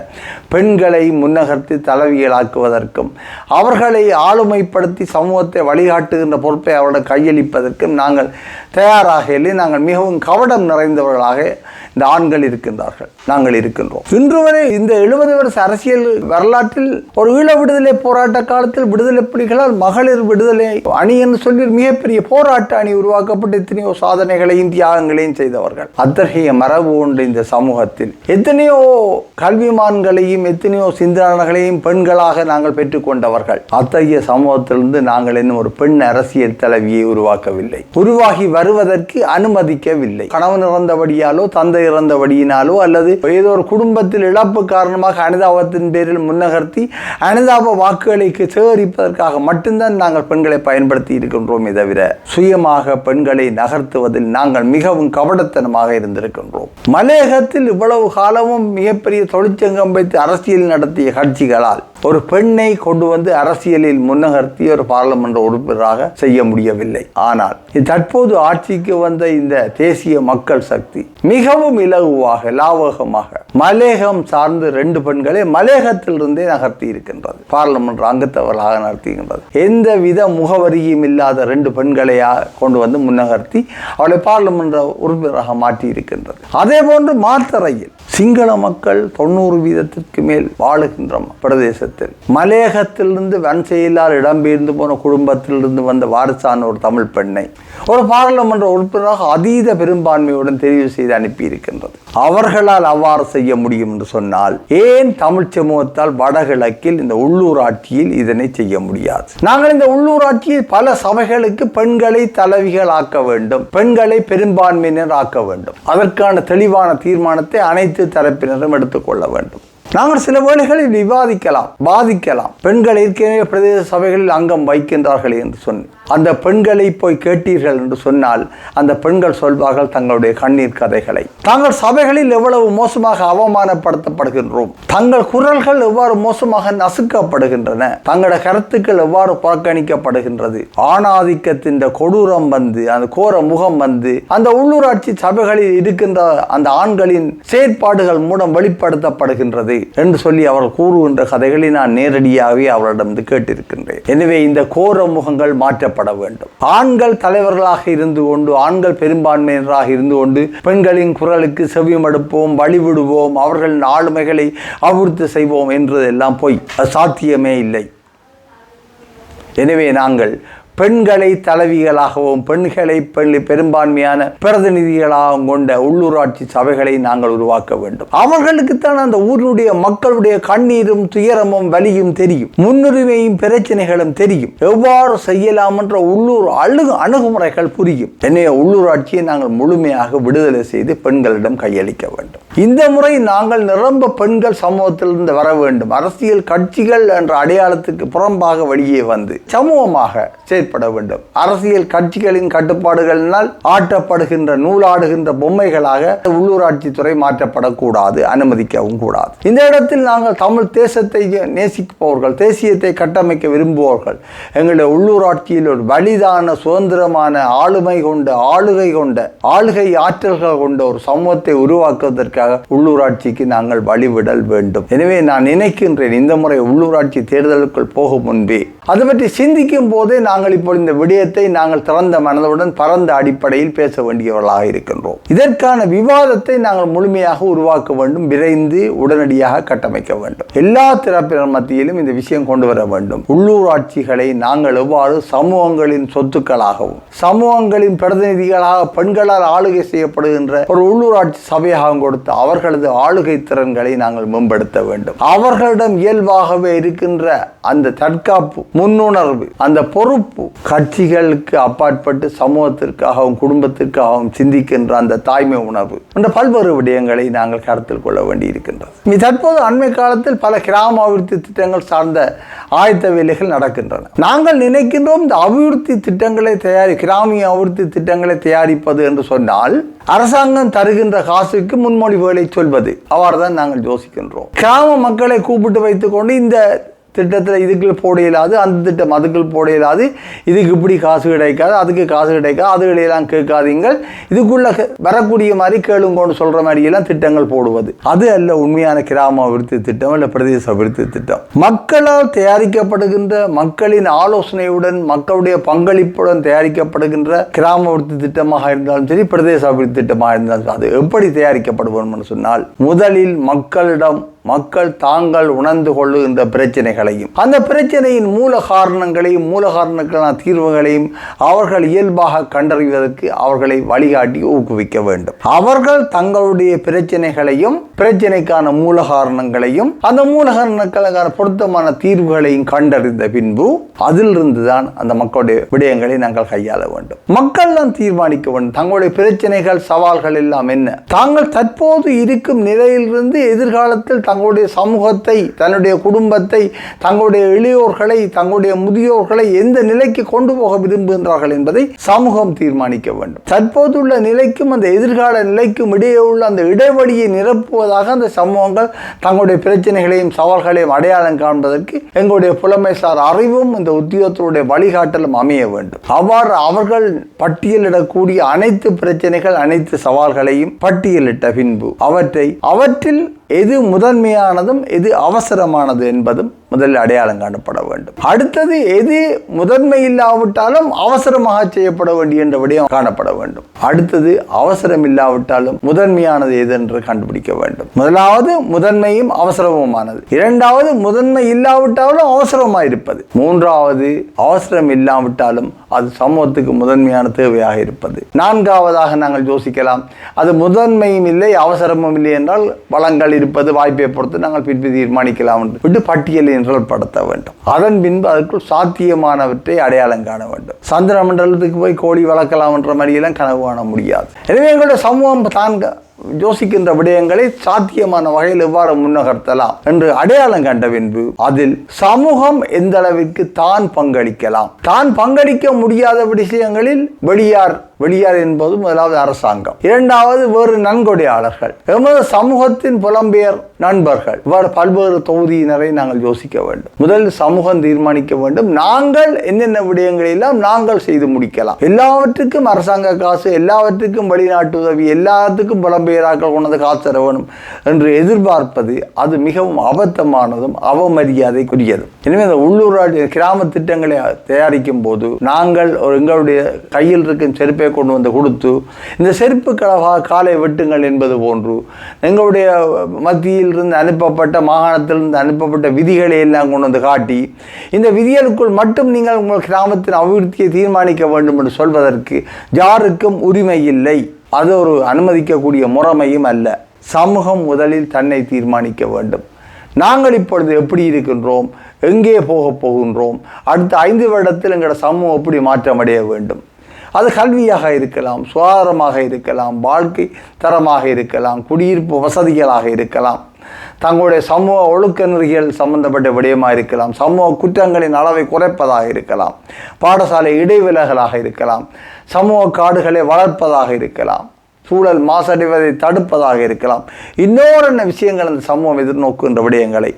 பெண்களை முன்னகர்த்தி தலைவியலாக்குவதற்கும் அவர்களை ஆளுமைப்படுத்தி சமூகத்தை வழிகாட்டுகின்ற பொறுப்பை அவர்களை கையளிப்பதற்கும் நாங்கள் தயாராக இல்லை. நாங்கள் மிகவும் கவடம் நிறைந்தவர்களாக இந்த ஆண்கள் இருக்கின்றார்கள். நாங்கள் இருக்கின்றோம். இன்று வரை இந்த எழுபது வருஷ அரசியல் வரலாற்றில் ஒரு ஈழ விடுதலை போராட்ட காலத்தில் விடுதலை புலிகளால் மகளிர் விடுதலை அணி என்று சொல்லி மிகப்பெரிய போராட்ட அணி உருவாக்கப்பட்டு எத்தனையோ சாதனைகளையும் தியாகங்களையும் செய்தவர்கள். அத்தகைய மரபு உண்டு இந்த சமூகத்தில் எத்தனையோ கல்விமான்களையும் எத்தனையோ சிந்தனைகளையும் பெண்களாக நாங்கள் பெற்றுக்கொண்டவர்கள். அத்தகைய சமூகத்திலிருந்து நாங்கள் இன்னும் ஒரு பெண் அரசியல் தலைவியை உருவாக்கவில்லை. உருவாகி வருவதற்கு அனுமதிக்கவில்லை. கணவன் இறந்தபடியாலோ தந்தை இறந்தபடியினாலோ அல்லது ஏதோ ஒரு குடும்பத்தில் இழப்பு காரணமாக அனுதாபத்தின் பேரில் முன்னகர்த்தி அனுதாப வாக்குகளுக்கு சேகரிப்பதற்காக மட்டும்தான் நாங்கள் பெண்களை பயன்படுத்தி இருக்கின்றோமே தவிர சுயமாக பெண்களை நகர்த்துவதில் நாங்கள் மிகவும் கபடத்தனமாக இருந்திருக்கின்றோம். மலையகத்தில் இவ்வளவு காலமும் மிகப்பெரிய தொழிற்சங்கம் வைத்து அரசியல் நடத்திய கட்சிகளால் ஒரு பெண்ணை கொண்டு வந்து அரசியலில் முன்னகர்த்தி ஒரு பாராளுமன்ற உறுப்பினராக செய்ய முடியவில்லை. ஆனால் தற்போது ஆட்சிக்கு வந்த இந்த தேசிய மக்கள் சக்தி மிகவும் இலகுவாக லாவகமாக மலேகம் சார்ந்து ரெண்டு பெண்களை மலேகத்திலிருந்தே நகர்த்தி இருக்கின்றது. பாராளுமன்ற அங்கத்தவர்களாக நடத்துகின்றது எந்த வித முகவரியும் இல்லாத ரெண்டு பெண்களை கொண்டு வந்து முன்னகர்த்தி அவளை பாராளுமன்ற உறுப்பினராக மாற்றி இருக்கின்றது அதே போன்று மாத்தறையில் சிங்கள மக்கள் தொண்ணூறு வீதத்திற்கு மேல் வாழுகின்ற பிரதேசத்தில். மலையகத்திலிருந்து வன்செயலால் இடம்பெயர்ந்து போன குடும்பத்திலிருந்து வந்த வாரிசான ஒரு தமிழ் பெண்ணை ஒரு பாராளுமன்ற உறுப்பினராக அதீத பெரும்பான்மையுடன் தெரிவு செய்து அனுப்பியிருக்கின்றது. அவர்களால் அவ்வாறு செய்ய முடியும் என்று சொன்னால் ஏன் தமிழ் சமூகத்தால் வடகிழக்கில் இந்த உள்ளூராட்சியில் இதனை செய்ய முடியாது? நாங்கள் இந்த உள்ளூராட்சியில் பல சபைகளுக்கு பெண்களை தலைவிகள் ஆக்க வேண்டும் பெண்களை பெரும்பான்மையினர் ஆக்க வேண்டும். அதற்கான தெளிவான தீர்மானத்தை அனைத்து தரப்பினரும் எடுத்துக்கொள்ள வேண்டும். நாங்கள் சில வேளைகளில் விவாதிக்கலாம் பாதிக்கலாம் பெண்கள் ஏற்கனவே பிரதேச சபைகளில் அங்கம் வைக்கின்றார்கள் என்று சொன்னேன். அந்த பெண்களை போய் கேட்டீர்கள் என்று சொன்னால் அந்த பெண்கள் சொல்வார்கள் தங்களுடைய கண்ணீர் கதைகளை. தாங்கள் சபைகளில் எவ்வளவு மோசமாக அவமானப்படுத்தப்படுகின்றோம். தங்கள் குரல்கள் எவ்வாறு மோசமாக நசுக்கப்படுகின்றன. தங்களோட கருத்துக்கள் எவ்வாறு புறக்கணிக்கப்படுகின்றது. ஆணாதிக்கத்தின் கொடூரம் வந்து அந்த கோர முகம் வந்து அந்த உள்ளூராட்சி சபைகளில் இருக்கின்ற அந்த ஆண்களின் செயற்பாடுகள் மூலம் வெளிப்படுத்தப்படுகின்றது என்று சொல்லி அவர்கள் கூறுகின்ற கதைகளை நான் நேரடியாகவே அவரிடம் கேட்டிருக்கின்றேன். எனவே இந்த கோர முகங்கள் மாற்ற மாற்றப்பட வேண்டும். ஆண்கள் தலைவர்களாக இருந்து கொண்டு ஆண்கள் பெரும்பான்மையினராக இருந்து கொண்டு பெண்களின் குரலுக்கு செவிமடுப்போம் வழிவிடுவோம் அவர்களின் ஆளுமைகளை அபிவிருத்தி செய்வோம் என்றதெல்லாம் போய். சாத்தியமே இல்லை. எனவே நாங்கள் பெண்களை தலைவிகளாகவும் பெண்களை பெண் பெரும்பான்மையான பிரதிநிதிகளாகவும் கொண்ட உள்ளூராட்சி சபைகளை நாங்கள் உருவாக்க வேண்டும். அவர்களுக்குத்தான் அந்த ஊரினுடைய மக்களுடைய கண்ணீரும் துயரமும் வலியும் தெரியும். முன்னுரிமையும் பிரச்சனைகளும் தெரியும். எவ்வாறு செய்யலாம் என்ற உள்ளூர் அழுகு அணுகுமுறைகள் புரியும். என்னைய உள்ளூராட்சியை நாங்கள் முழுமையாக விடுதலை செய்து பெண்களிடம் கையளிக்க வேண்டும். இந்த முறை நாங்கள் நிரம்ப பெண்கள் சமூகத்திலிருந்து வர வேண்டும். அரசியல் கட்சிகள் என்ற அடையாளத்துக்கு புறம்பாக வெளியே வந்து சமூகமாக செயற்பட வேண்டும். அரசியல் கட்சிகளின் கட்டுப்பாடுகளினால் ஆட்டப்படுகின்ற நூலாடுகின்ற பொம்மைகளாக உள்ளூராட்சி துறை மாற்றப்படக்கூடாது அனுமதிக்கவும் கூடாது. இந்த இடத்தில் நாங்கள் தமிழ் தேசத்தை நேசிப்பவர்கள் தேசியத்தை கட்டமைக்க விரும்புபவர்கள் எங்களுடைய உள்ளூராட்சியில் ஒரு வலிதான சுதந்திரமான ஆளுமை கொண்ட ஆளுகை கொண்ட ஆளுகை ஆற்றல்கள் கொண்ட ஒரு சமூகத்தை உருவாக்குவதற்காக உள்ளூராட்சிக்கு நாங்கள் வழிவிடல் வேண்டும். எனவே நான் நினைக்கின்றேன் இந்த முறை உள்ளூராட்சி தேர்தலுக்குள் போகும் முன்பே அது பற்றி சிந்திக்கும் போதே நாங்கள் இப்போ இந்த விடயத்தை நாங்கள் திறந்த மனதுடன் பரந்த அடிப்படையில் பேச வேண்டியவர்களாக இருக்கின்றோம். இதற்கான விவாதத்தை நாங்கள் முழுமையாக உருவாக்க வேண்டும் விரைந்து உடனடியாக கட்டமைக்க வேண்டும். எல்லா திறப்பினர் மத்தியிலும் இந்த விஷயம் கொண்டு வர வேண்டும். உள்ளூராட்சிகளை நாங்கள் எவ்வாறு சமூகங்களின் சொத்துக்களாகவும் சமூகங்களின் பிரதிநிதிகளாக பெண்களால் ஆளுகை செய்யப்படுகின்ற ஒரு உள்ளூராட்சி சபையாக கொடுத்து அவர்களது ஆளுகை திறன்களை நாங்கள் மேம்படுத்த வேண்டும். அவர்களிடம் இயல்பாகவே இருக்கின்ற அந்த தற்காப்பு முன்னுணர்வு. அந்த பொறுப்பு கட்சிகளுக்கு அப்பாற்பட்டு சமூகத்திற்காகவும் குடும்பத்திற்காகவும் சிந்திக்கின்ற அந்த தாய்மை உணர்வு. என்ற பல்வேறு விடயங்களை நாங்கள் கருத்தில் கொள்ள வேண்டியிருக்கின்றது. தற்போது அண்மை காலத்தில் பல கிராம அபிவிருத்தி திட்டங்கள் சார்ந்த ஆயத்த வேலைகள் நடக்கின்றன. நாங்கள் நினைக்கின்றோம் இந்த அபிவிருத்தி திட்டங்களை தயாரி கிராமிய அபிவிருத்தி திட்டங்களை தயாரிப்பது என்று சொன்னால் அரசாங்கம் தருகின்ற காசுக்கு முன்மொழிவுகளை சொல்வது. அவ்வாறு தான் நாங்கள் யோசிக்கின்றோம். கிராம மக்களை கூப்பிட்டு வைத்துக்கொண்டு இந்த திட்டத்தில் இதுக்குள்ள போட இயலாது அந்த திட்டம் அதுக்குள் போட இயலாது. இதுக்கு இப்படி காசு கிடைக்காது அதுக்கு காசு கிடைக்காது அதுகளையெல்லாம் கேட்காதீங்கள். இதுக்குள்ளே வரக்கூடிய மாதிரி கேளுங்கன்னு சொல்கிற மாதிரியெல்லாம் திட்டங்கள் போடுவது. அது அல்ல உண்மையான கிராம அபிவிருத்தி திட்டம் இல்லை பிரதேச அபிவிருத்தி திட்டம். மக்களால் தயாரிக்கப்படுகின்ற மக்களின் ஆலோசனையுடன் மக்களுடைய பங்களிப்புடன் தயாரிக்கப்படுகின்ற கிராம அபிவிருத்தி திட்டமாக இருந்தாலும் சரி பிரதேச அபிவிருத்தி திட்டமாக இருந்தாலும் சரி, அது எப்படி தயாரிக்கப்படுவோம் சொன்னால் முதலில் மக்களிடம் மக்கள் தாங்கள் உணர்ந்து கொள்ளுகின்ற பிரச்சனைகளையும் அந்த பிரச்சனையின் மூல காரணங்களையும் மூல காரணங்களுக்கான தீர்வுகளையும் அவர்கள் இயல்பாக கண்டறிவதற்கு அவர்களை வழிகாட்டி ஊக்குவிக்க வேண்டும். அவர்கள் தங்களுடைய பிரச்சனைகளையும் பிரச்சனைக்கான மூல காரணங்களையும் அந்த மூல காரணங்களுக்கான பொருத்தமான தீர்வுகளையும் கண்டறிந்த பின்பு அதிலிருந்து தான் அந்த மக்களுடைய விடயங்களை நாங்கள் கையாள வேண்டும். மக்கள் தான் தீர்மானிக்க வேண்டும். தங்களுடைய பிரச்சனைகள் சவால்கள் எல்லாம் என்ன? தாங்கள் தற்போது இருக்கும் நிலையிலிருந்து எதிர்காலத்தில் தங்களுடைய சமூகத்தை தன்னுடைய குடும்பத்தை தங்களுடைய இளையோர்களை தங்களுடைய முதியோர்களை எந்த நிலைக்கு கொண்டு போக விரும்புகின்றார்கள் என்பதை சமூகம் தீர்மானிக்க வேண்டும். தற்போதுள்ள நிலைக்கும் அந்த எதிர்கால நிலைக்கும் இடையே உள்ள அந்த இடைவெளியை நிரப்புவதாக அந்த சமூகங்கள் தங்களுடைய பிரச்சனைகளையும் சவால்களையும் அடையாளம் காண்பதற்கு எங்களுடைய புலமைசார் அறிவும் இந்த உத்தியோகத்தினுடைய வழிகாட்டலும் அமைய வேண்டும். அவ்வாறு அவர்கள் பட்டியலிடக்கூடிய அனைத்து பிரச்சனைகள் அனைத்து சவால்களையும் பட்டியலிட்ட பின்பு அவற்றை அவற்றில் எது முதன்மையானதும் எது அவசரமானது என்பதும் முதலில் அடையாளம் காணப்பட வேண்டும். அடுத்தது எது முதன்மை இல்லாவிட்டாலும் அவசரமாக செய்யப்பட வேண்டிய என்ற விடயம் காணப்பட வேண்டும். அடுத்தது அவசரம் இல்லாவிட்டாலும் முதன்மையானது எது என்று கண்டுபிடிக்க வேண்டும். முதலாவது முதன்மையும் அவசரமுமானது. இரண்டாவது முதன்மை இல்லாவிட்டாலும் அவசரமாக இருப்பது மூன்றாவது அவசரம் இல்லாவிட்டாலும் அது சமூகத்துக்கு முதன்மையான தேவையாக இருப்பது. நான்காவதாக நாங்கள் யோசிக்கலாம். அது முதன்மையும் இல்லை அவசரமும் இல்லை என்றால் வளங்கள் இருப்பது வாய்ப்பை பொறுத்து நாங்கள் பின்பு தீர்மானிக்கலாம் என்று. விட்டு பட்டியலின் நிரல்படுத்த வேண்டும். அதன் பின்பு அதற்குள் சாத்தியமானவற்றை அடையாளம் காண வேண்டும். சந்திர மண்டலத்துக்கு போய் கோழி வளர்க்கலாம் என்ற மாதிரியெல்லாம் கனவு காண முடியாது. எனவே எங்களுடைய சமூகம் தான் யோசிக்கின்ற விடயங்களை சாத்தியமான வகையில் எவ்வாறு முன்னகர்த்தலாம் என்று அடையாளம் கண்ட பின்பு அதில் சமூகம் எந்த அளவிற்கு தான் பங்களிக்கலாம். தான் பங்களிக்க முடியாத விஷயங்களில் வெளியார் வெளியார் என்பது முதலாவது அரசாங்கம். இரண்டாவது வேறு நன்கொடையாளர்கள். எமது சமூகத்தின் புலம்பெயர் நண்பர்கள். இவ்வாறு பல்வேறு தொகுதியினரை நாங்கள் யோசிக்க வேண்டும். முதல் சமூகம் தீர்மானிக்க வேண்டும். நாங்கள் என்னென்ன விடயங்களை எல்லாம் நாங்கள் செய்து முடிக்கலாம். எல்லாவற்றுக்கும் அரசாங்க காசு எல்லாவற்றுக்கும் வெளிநாட்டு உதவி எல்லாத்துக்கும் புலம்பெயராக்கள் கொண்டது காசு தர வேணும் என்று எதிர்பார்ப்பது அது மிகவும் அபத்தமானதும் அவமரியாதைக்குரியதும். எனவே இந்த உள்ளூராட்சி கிராம திட்டங்களை தயாரிக்கும் போது நாங்கள் ஒரு எங்களுடைய கையில் இருக்கும் செருப்பை கொண்டு வந்து கொடுத்து இந்த செருப்பு கலவா காலை வெட்டுங்கள் என்பது போன்று எங்களுடைய மத்தியிலிருந்து அனுப்பப்பட்ட மாகாணத்திலிருந்து அனுப்பப்பட்ட விதிகளை எல்லாம் கொண்டு வந்து காட்டி இந்த விதிகளுக்குள் மட்டும் நீங்கள் உங்கள் கிராமத்தின் அபிவிருத்தியை தீர்மானிக்க வேண்டும் என்று சொல்வதற்கு யாருக்கும் உரிமை இல்லை. அது ஒரு அனுமதிக்கக்கூடிய முறைமையும் அல்ல. சமூகம் முதலில் தன்னை தீர்மானிக்க வேண்டும். நாங்கள் இப்பொழுது எப்படி இருக்கின்றோம்? எங்கே போகப் போகின்றோம்? அடுத்த ஐந்து வருடத்தில் எங்களோட சமூகம் எப்படி மாற்றமடைய வேண்டும்? அது கல்வியாக இருக்கலாம் சுகாதாரமாக இருக்கலாம் வாழ்க்கை தரமாக இருக்கலாம் குடியிருப்பு வசதிகளாக இருக்கலாம். தங்களுடைய சமூக ஒழுக்க நெறிகள் சம்பந்தப்பட்ட விடயமாக இருக்கலாம் சமூக குற்றங்களின் அளவை குறைப்பதாக இருக்கலாம் பாடசாலை இடைவிலகலாக இருக்கலாம் சமூக காடுகளை வளர்ப்பதாக இருக்கலாம் சூழல் மாசடைவதை தடுப்பதாக இருக்கலாம். இன்னொரு விஷயங்கள் அந்த சமூகம் எதிர்நோக்குகின்ற விடயங்களை?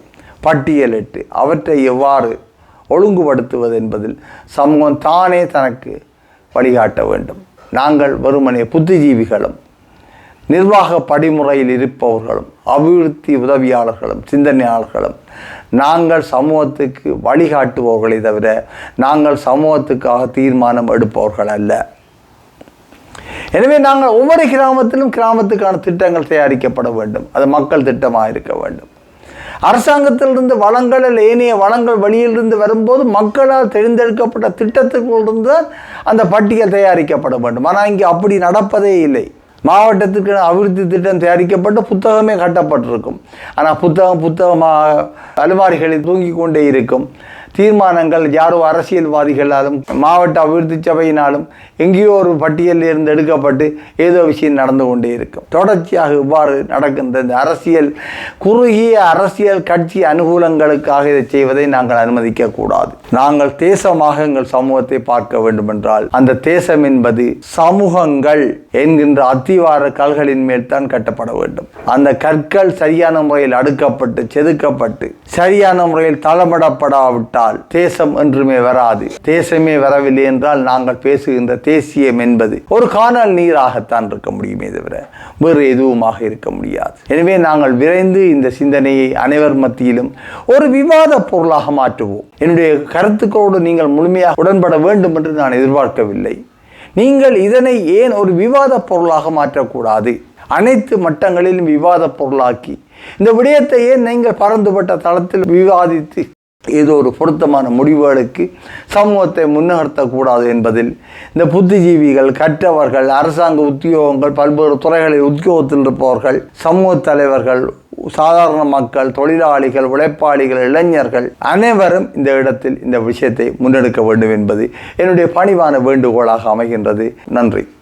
பட்டியலிட்டு அவற்றை எவ்வாறு ஒழுங்குபடுத்துவது என்பதில் சமூகம் தானே தனக்கு வழிகாட்ட வேண்டும். நாங்கள் வெறுமனே புத்திஜீவிகளும் நிர்வாக படிமுறையில் இருப்பவர்களும் அபிவிருத்தி உதவியாளர்களும் சிந்தனையாளர்களும் நாங்கள் சமூகத்துக்கு வழிகாட்டுபவர்களை தவிர நாங்கள் சமூகத்துக்காக தீர்மானம் எடுப்பவர்கள் அல்ல. எனவே நாங்கள் ஒவ்வொரு கிராமத்திலும் கிராமத்துக்கான திட்டங்கள் தயாரிக்கப்பட வேண்டும். அது மக்கள் திட்டமாக இருக்க வேண்டும். அரசாங்கத்திலிருந்து வளங்கள் அல்ல ஏனைய வளங்கள் வெளியிலிருந்து வரும்போது மக்களால் தெரிந்தெடுக்கப்பட்ட திட்டத்துக்குள்ளிருந்து தான் அந்த பட்டியல் தயாரிக்கப்பட வேண்டும். ஆனால் இங்கே அப்படி நடப்பதே இல்லை. மாவட்டத்துக்கு அபிவிருத்தி திட்டம் தயாரிக்கப்பட்டு புத்தகமே கட்டப்பட்டிருக்கும். ஆனால் புத்தகம் புத்தகமாக அலுமாரிகளில் தூங்கி கொண்டே இருக்கும். தீர்மானங்கள் யாரோ அரசியல்வாதிகளாலும் மாவட்ட அபிவிருத்தி சபையினாலும் எங்கேயோ ஒரு பட்டியலில் இருந்து எடுக்கப்பட்டு ஏதோ விஷயம் நடந்து கொண்டே இருக்கும். தொடர்ச்சியாக இவ்வாறு நடக்கின்ற இந்த அரசியல் குறுகிய அரசியல் கட்சி அனுகூலங்களுக்காக இதை செய்வதை நாங்கள் அனுமதிக்க கூடாது நாங்கள் தேசமாக எங்கள் சமூகத்தை பார்க்க வேண்டும் என்றால் அந்த தேசம் என்பது சமூகங்கள் என்கின்ற அத்திவார கல்களின் மேல் தான் கட்டப்பட வேண்டும். அந்த கற்கள் சரியான முறையில் அடுக்கப்பட்டு செதுக்கப்பட்டு சரியான முறையில் தளமிடப்படாவிட்டால் தேசம் என்றுமே வராது. தேசமே வரவில்லை என்றால் நாங்கள் பேசுகின்ற தேசியம் என்பது ஒரு காணல் நீராகத்தான் இருக்க முடியுமே தவிர வேறு எதுவுமாக இருக்க முடியாது. எனவே நாங்கள் விரைந்து இந்த சிந்தனையை அனைவர் மத்தியிலும் ஒரு விவாத பொருளாக மாற்றுவோம். என்னுடைய கருத்துக்களோடு நீங்கள் முழுமையாக உடன்பட வேண்டும் என்று நான் எதிர்பார்க்கவில்லை. நீங்கள் இதனை ஏன் ஒரு விவாத பொருளாக மாற்றக்கூடாது? அனைத்து மட்டங்களிலும் விவாத பொருளாக்கி இந்த விடயத்தை ஏன் நீங்கள் பறந்துபட்ட தளத்தில் விவாதித்து ஏதோ ஒரு பொருத்தமான முடிவுகளுக்கு சமூகத்தை முன்னகர்த்தக்கூடாது என்பதில் இந்த புத்திஜீவிகள் கற்றவர்கள் அரசாங்க உத்தியோகங்கள் பல்வேறு துறைகளில் உத்தியோகத்தில் இருப்பவர்கள் சமூக தலைவர்கள் சாதாரண மக்கள் தொழிலாளிகள் உழைப்பாளிகள் இளைஞர்கள் அனைவரும் இந்த இடத்தில் இந்த விஷயத்தை முன்னெடுக்க வேண்டும் என்பது என்னுடைய பணிவான வேண்டுகோளாக அமைகின்றது. நன்றி.